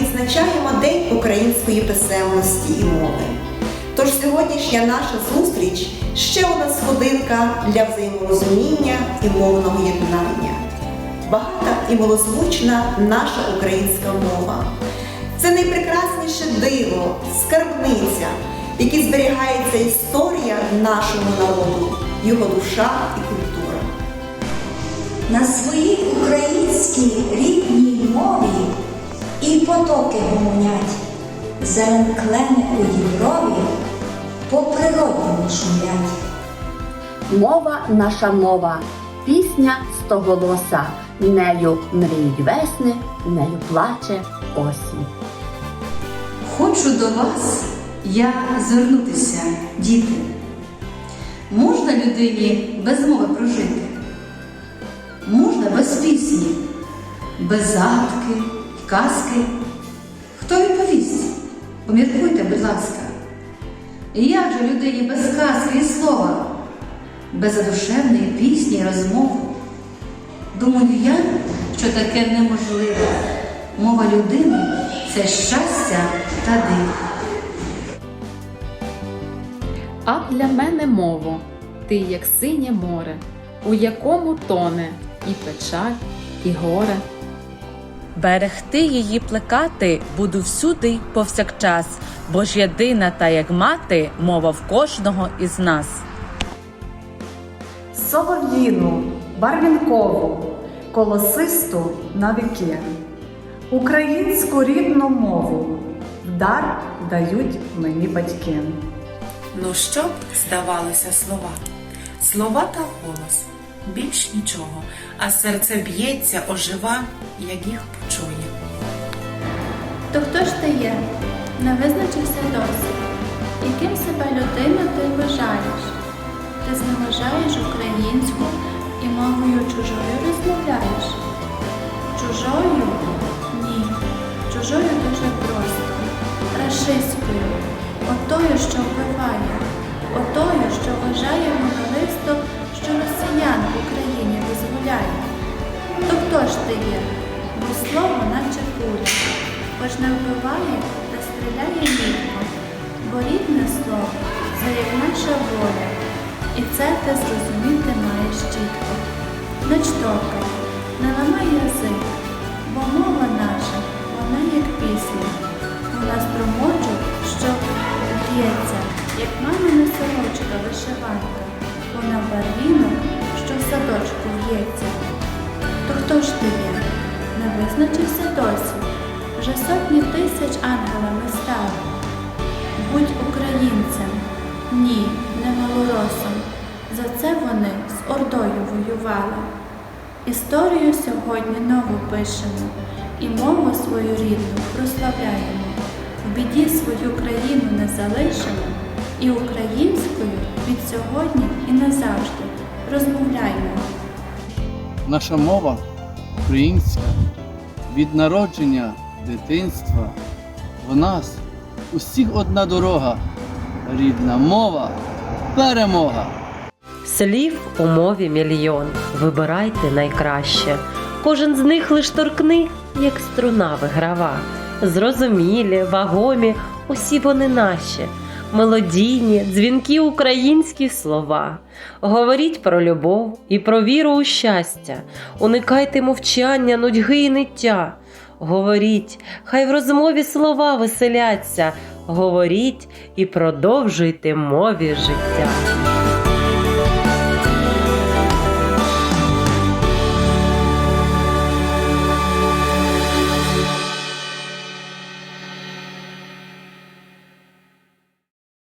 відзначаємо День української писемності і мови. Тож сьогоднішня наша зустріч ще одна сходинка для взаєморозуміння і мовного єднання. Багата і малозвучна наша українська мова. Це найпрекрасніше диво, скарбниця, в якій зберігається історія нашого народу, його душа і культура. на своїй українській рідній мові потоки гомонять, зеленклени у Єврові по природньому шумлять. Мова наша мова, пісня стоголоса, нею мріють весни, нею плаче осінь. Хочу до вас я звернутися, діти. Можна людині без мови прожити? Можна без пісні, без загадки, казки? Хто відповість? Поміркуйте, будь ласка. Як же людині без казки і слова, без задушевної пісні і розмови? Думаю я, що таке неможливо. Мова людини це щастя та диво. А для мене мово, ти як синє море, у якому тоне і печаль, і горе. Берегти її плекати буду всюди й повсякчас, бо ж єдина та як мати мова в кожного із нас. солов'їну, барвінкову, колосисту на віки. Українську рідну мову в дар дають мені батьки. Ну що б здавалося слова? Слова та голос, більш нічого, а серце б'ється, ожива, як їх почує. То хто ж ти є? Не визначився досі. Яким себе людину ти вважаєш? Ти зневажаєш українську і мовою чужою розмовляєш? Чужою? Ні. Чужою дуже просто. Рашистською. Отою, що вбиває. Отою, що вважає монористо, що росіян в Україні дозволяє. То хто ж ти є? Бо слово наче куля, ж не вбиває та стріляє мітко, бо рідне слово це як наша воля, і це ти зрозуміти маєш чітко. Не чторкай, не ламай язик, бо мова наша, вона як пісня, вона струмочок, що б'ється, як мамина сорочка вишиванка, вона барвінок, садочку в'ється. То хто ж ти є? Не визначився досі. Вже сотні тисяч ангелами стали. Будь українцем, ні, не малоросом. За це вони з Ордою воювали. Історію сьогодні нову пишемо і мову свою рідну прославляємо. В біді свою країну не залишимо і українською від сьогодні і назавжди розмовляємо. Наша мова українська від народження дитинства. В нас усіх одна дорога, рідна мова, перемога. Слів у мові мільйон. Вибирайте найкраще. Кожен з них лиш торкни, як струна виграва. Зрозумілі, вагомі, усі вони наші. Мелодійні, дзвінкі українські слова. Говоріть про любов і про віру у щастя. Уникайте мовчання, нудьги і ниття. Говоріть, хай в розмові слова веселяться. Говоріть і продовжуйте мові життя.